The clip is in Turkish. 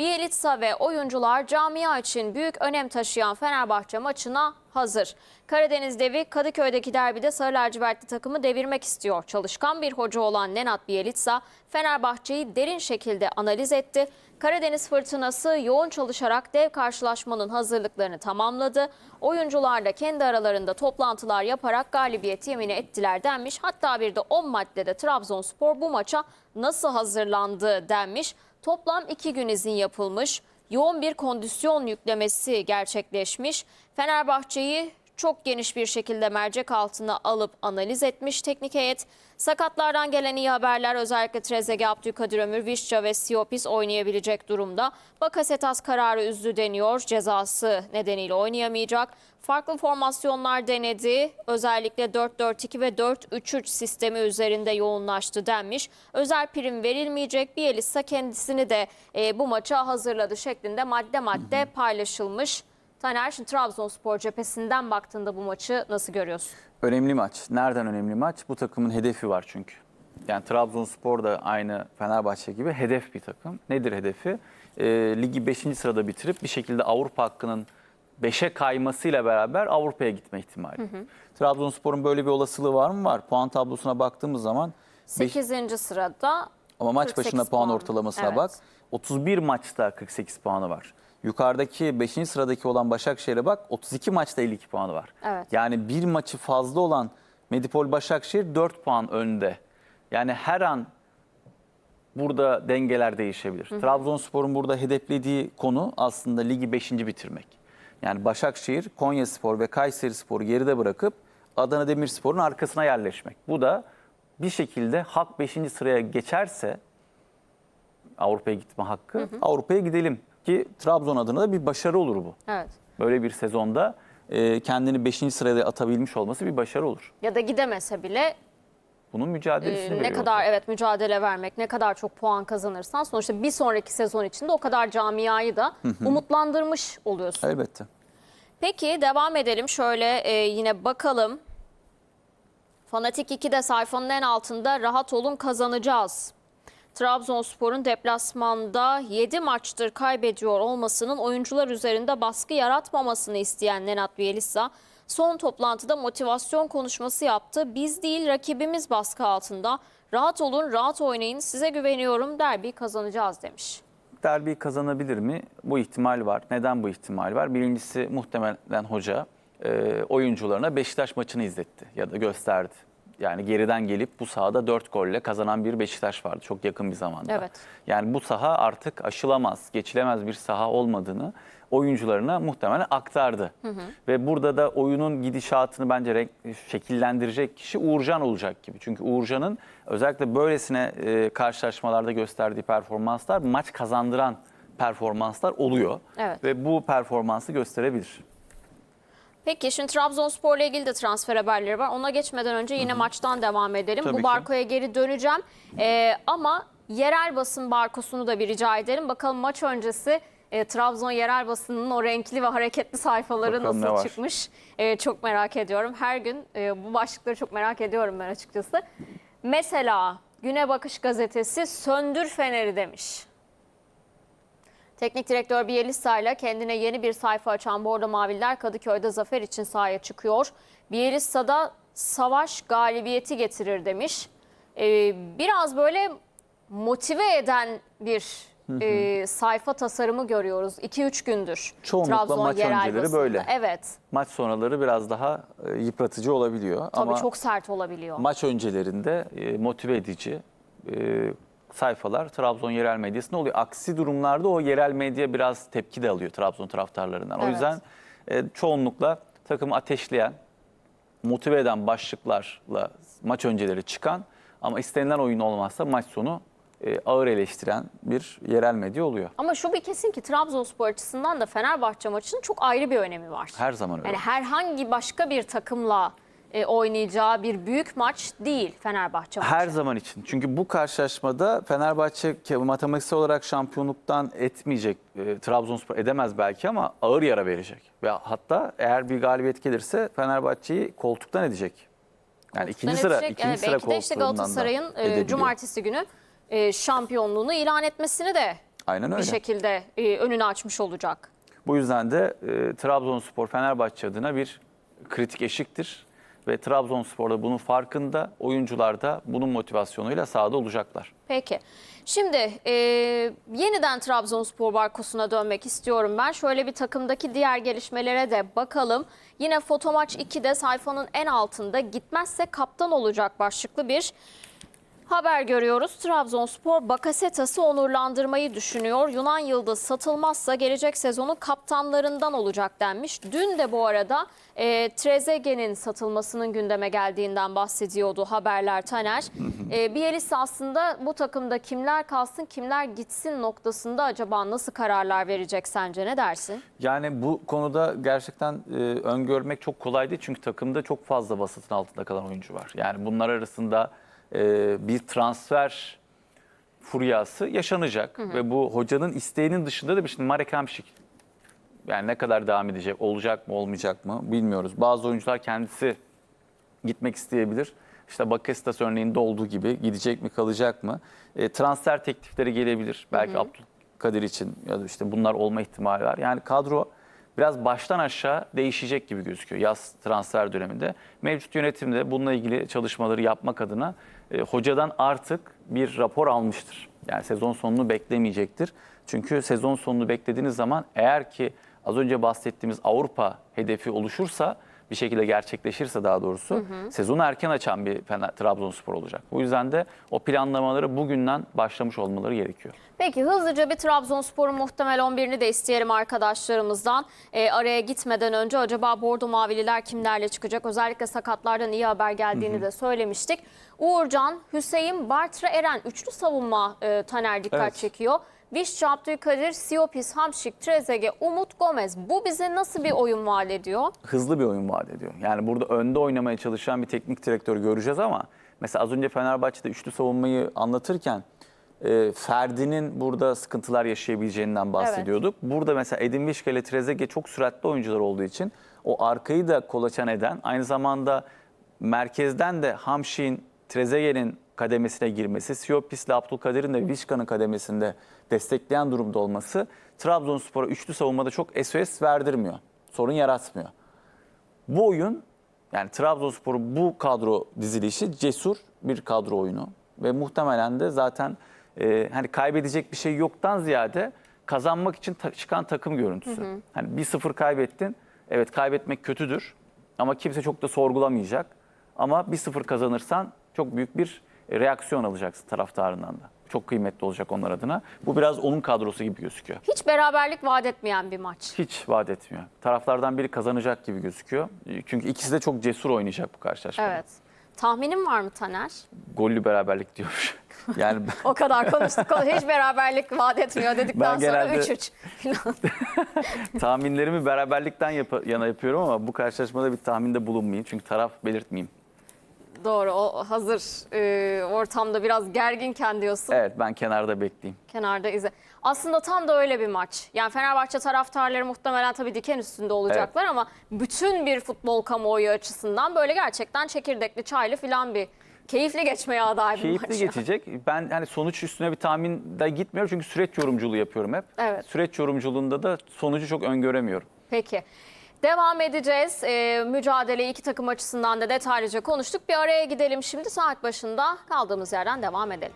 Bielitsa ve oyuncular camia için büyük önem taşıyan Fenerbahçe maçına hazır. Karadeniz devi Kadıköy'deki derbide Sarı Lacivertli takımı devirmek istiyor. Çalışkan bir hoca olan Nenad Bielitsa Fenerbahçe'yi derin şekilde analiz etti. Karadeniz fırtınası yoğun çalışarak dev karşılaşmanın hazırlıklarını tamamladı. Oyuncular da kendi aralarında toplantılar yaparak galibiyet yemini ettiler denmiş. Hatta bir de 10 maddede Trabzonspor bu maça nasıl hazırlandı denmiş. Toplam iki gün izin yapılmış. Yoğun bir kondisyon yüklemesi gerçekleşmiş. Fenerbahçe'yi çok geniş bir şekilde mercek altına alıp analiz etmiş teknik heyet. Sakatlardan gelen iyi haberler özellikle Trezeguet, Abdülkadir Ömür, Vişça ve Siopis oynayabilecek durumda. Bakasetas kararı üzdü deniyor. Cezası nedeniyle oynayamayacak. Farklı formasyonlar denedi. Özellikle 4-4-2 ve 4-3-3 sistemi üzerinde yoğunlaştı denmiş. Özel prim verilmeyecek. Bielitsa kendisini de e, bu maça hazırladı şeklinde madde madde paylaşılmış. Taner şimdi Trabzonspor cephesinden baktığında bu maçı nasıl görüyorsun? Önemli maç. Nereden önemli maç? Bu takımın hedefi var çünkü. Yani Trabzonspor da aynı Fenerbahçe gibi hedef bir takım. Nedir hedefi? Ee, ligi 5. sırada bitirip bir şekilde Avrupa hakkının 5'e kaymasıyla beraber Avrupa'ya gitme ihtimali. Trabzonspor'un böyle bir olasılığı var mı? Var. Puan tablosuna baktığımız zaman 5 8. sırada ama maç 48 başına puan puan. ortalamasına Evet. bak. 31 maçta 48 puanı var. Yukarıdaki 5. sıradaki olan Başakşehir'e bak 32 maçta 52 puanı var. Evet. Yani bir maçı fazla olan Medipol Başakşehir 4 puan önde. Yani her an burada dengeler değişebilir. Trabzonspor'un burada hedeflediği konu aslında ligi 5. bitirmek. Yani Başakşehir, Konyaspor ve Kayserispor'u geride bırakıp Adana Demirspor'un arkasına yerleşmek. Bu da bir şekilde hak 5. sıraya geçerse Avrupa'ya gitme hakkı. Avrupa'ya gidelim ki Trabzon adına da bir başarı olur bu. Evet. Böyle bir sezonda e, kendini 5. sıraya atabilmiş olması bir başarı olur. Ya da gidemese bile Bunun mücadelesini ne veriyor. kadar evet mücadele vermek, ne kadar çok puan kazanırsan sonuçta bir sonraki sezon içinde o kadar camiayı da umutlandırmış oluyorsun. Elbette. Peki devam edelim. Şöyle e, yine bakalım. Fanatik 2'de sayfanın en altında rahat olun kazanacağız. Trabzonspor'un deplasmanda 7 maçtır kaybediyor olmasının oyuncular üzerinde baskı yaratmamasını isteyen Nenad Bielitsa son toplantıda motivasyon konuşması yaptı. Biz değil rakibimiz baskı altında. Rahat olun, rahat oynayın. Size güveniyorum. Derbi kazanacağız demiş. Derbi kazanabilir mi? Bu ihtimal var. Neden bu ihtimal var? Birincisi muhtemelen hoca e, oyuncularına Beşiktaş maçını izletti ya da gösterdi. Yani geriden gelip bu sahada 4 golle kazanan bir Beşiktaş vardı çok yakın bir zamanda. Evet. Yani bu saha artık aşılamaz, geçilemez bir saha olmadığını oyuncularına muhtemelen aktardı. Ve burada da oyunun gidişatını bence renk, şekillendirecek kişi Uğurcan olacak gibi. Çünkü Uğurcan'ın özellikle böylesine e, karşılaşmalarda gösterdiği performanslar maç kazandıran performanslar oluyor. Evet. Ve bu performansı gösterebilir. Peki şimdi Trabzonspor'la ilgili de transfer haberleri var. Ona geçmeden önce yine maçtan devam edelim. Tabii Bu barkoya geri döneceğim. Ee, ama yerel basın barkosunu da bir rica edelim. Bakalım maç öncesi e, Trabzon yerel basınının o renkli ve hareketli sayfaları Bakalım nasıl çıkmış? E, çok merak ediyorum. Her gün e, bu başlıkları çok merak ediyorum ben açıkçası. Mesela Güne Bakış gazetesi söndür feneri demiş. Teknik direktör Bielitsa ile kendine yeni bir sayfa açan Bordo Maviller Kadıköy'de zafer için sahaya çıkıyor. Bielitsa da savaş galibiyeti getirir demiş. Ee, biraz böyle motive eden bir e, sayfa tasarımı görüyoruz 2-3 gündür. Çoğunlukla maç yerel önceleri basında. böyle. Evet Maç sonraları biraz daha e, yıpratıcı olabiliyor. tabii Ama çok sert olabiliyor. maç öncelerinde e, motive edici e, sayfalar Trabzon yerel medyasında oluyor. Aksi durumlarda o yerel medya biraz tepki de alıyor Trabzon taraftarlarından. O Evet. yüzden e, çoğunlukla takımı ateşleyen, motive eden başlıklarla maç önceleri çıkan ama istenilen oyun olmazsa maç sonu e, ağır eleştiren bir yerel medya oluyor. Ama şu bir kesin ki Trabzonspor açısından da Fenerbahçe maçının çok ayrı bir önemi var. Her zaman öyle. Yani herhangi başka bir takımla e, oynayacağı bir büyük maç değil Fenerbahçe maçı. Her zaman için. Çünkü bu karşılaşmada Fenerbahçe matematiksel olarak şampiyonluktan etmeyecek. E, Trabzonspor edemez belki ama ağır yara verecek. Ve hatta eğer bir galibiyet gelirse Fenerbahçe'yi koltuktan edecek. Yani ikinci Koltuktan sıra, edecek. ikinci Evet, sıra belki de işte Galatasaray'ın e, cumartesi günü e, şampiyonluğunu ilan etmesini de Aynen bir öyle. şekilde e, önünü açmış olacak. Bu yüzden de e, Trabzonspor Fenerbahçe adına bir kritik eşiktir. Ve Trabzonspor da bunun farkında, oyuncular da bunun motivasyonuyla sahada olacaklar. Peki. Şimdi e, yeniden Trabzonspor barkosuna dönmek istiyorum ben. Şöyle bir takımdaki diğer gelişmelere de bakalım. Yine Fotomaç 2'de sayfanın en altında gitmezse kaptan olacak başlıklı bir haber görüyoruz. Trabzonspor Bakasetas'ı onurlandırmayı düşünüyor. Yunan Yıldız satılmazsa gelecek sezonun kaptanlarından olacak denmiş. Dün de bu arada e, Trezeguet'in satılmasının gündeme geldiğinden bahsediyordu haberler Taner. E, Bielitsa aslında bu takımda kimler kalsın kimler gitsin noktasında acaba nasıl kararlar verecek sence ne dersin? Yani bu konuda gerçekten e, öngörmek çok kolay değil. Çünkü takımda çok fazla vasıtın altında kalan oyuncu var. Yani bunlar arasında e, bir transfer furyası yaşanacak. Ve bu hocanın isteğinin dışında da bir şimdi Marek Hamšík. Yani ne kadar devam edecek, olacak mı, olmayacak mı bilmiyoruz. Bazı oyuncular kendisi gitmek isteyebilir. İşte Bakasetas örneğinde olduğu gibi gidecek mi, kalacak mı? E, transfer teklifleri gelebilir. Belki Abdülkadir için ya da işte bunlar olma ihtimali var. Yani kadro biraz baştan aşağı değişecek gibi gözüküyor yaz transfer döneminde. Mevcut yönetim de bununla ilgili çalışmaları yapmak adına e, hocadan artık bir rapor almıştır. Yani sezon sonunu beklemeyecektir. Çünkü sezon sonunu beklediğiniz zaman eğer ki az önce bahsettiğimiz Avrupa hedefi oluşursa bir şekilde gerçekleşirse daha doğrusu sezonu erken açan bir Fener, Trabzonspor olacak. Bu yüzden de o planlamaları bugünden başlamış olmaları gerekiyor. Peki hızlıca bir Trabzonspor'un muhtemel 11'ini de isteyelim arkadaşlarımızdan. E, araya gitmeden önce acaba Bordo Mavililer kimlerle çıkacak? Özellikle sakatlardan iyi haber geldiğini de söylemiştik. Uğurcan, Hüseyin, Bartra, Eren üçlü savunma e, Taner dikkat Evet. çekiyor. Vişça, Abdülkadir, Siopis, Hamşik, Trezeguet, Umut, Gomez. Bu bize nasıl bir oyun vaat ediyor? hızlı bir oyun vaat ediyor. Yani burada önde oynamaya çalışan bir teknik direktör göreceğiz ama mesela az önce Fenerbahçe'de üçlü savunmayı anlatırken e, Ferdi'nin burada sıkıntılar yaşayabileceğinden bahsediyorduk. Burada mesela Edin Vişka ile Trezeguet çok süratli oyuncular olduğu için o arkayı da kolaçan eden aynı zamanda merkezden de Hamşik'in Trezeguet'in kademesine girmesi, Siopis ile Abdülkadir'in de Vişka'nın kademesinde destekleyen durumda olması Trabzonspor'a üçlü savunmada çok SOS verdirmiyor. Sorun yaratmıyor. Bu oyun yani Trabzonspor'un bu kadro dizilişi cesur bir kadro oyunu ve muhtemelen de zaten e, hani kaybedecek bir şey yoktan ziyade kazanmak için ta- çıkan takım görüntüsü. Hani 1-0 kaybettin. Evet kaybetmek kötüdür ama kimse çok da sorgulamayacak. Ama 1-0 kazanırsan çok büyük bir e, reaksiyon alacaksın taraftarından da. Çok kıymetli olacak onlar adına. Bu biraz onun kadrosu gibi gözüküyor. Hiç beraberlik vaat etmeyen bir maç. Hiç vaat etmiyor. Taraflardan biri kazanacak gibi gözüküyor. Çünkü ikisi de çok cesur oynayacak bu karşılaşmada. Evet. Tahminin var mı Taner? Gollü beraberlik diyormuş. Yani ben- O kadar konuştuk. Hiç beraberlik vaat etmiyor dedikten Ben sonra genelde- 3-3 falan. tahminlerimi beraberlikten yap- yana yapıyorum ama bu karşılaşmada bir tahminde bulunmayayım. Çünkü taraf belirtmeyeyim. Doğru o hazır e, ortamda biraz gerginken diyorsun. Evet ben kenarda bekleyeyim. Kenarda izle. Aslında tam da öyle bir maç. Yani Fenerbahçe taraftarları muhtemelen tabii diken üstünde olacaklar ama bütün bir futbol kamuoyu açısından böyle gerçekten çekirdekli, çaylı falan bir keyifli geçmeye aday bir Keyifli maç. geçecek. Ben hani sonuç üstüne bir tahminde gitmiyorum çünkü süreç yorumculuğu yapıyorum hep. Evet. Süreç yorumculuğunda da sonucu çok öngöremiyorum. Peki. Devam edeceğiz. Ee, mücadeleyi iki takım açısından da detaylıca konuştuk. Bir araya gidelim şimdi. Saat başında kaldığımız yerden devam edelim.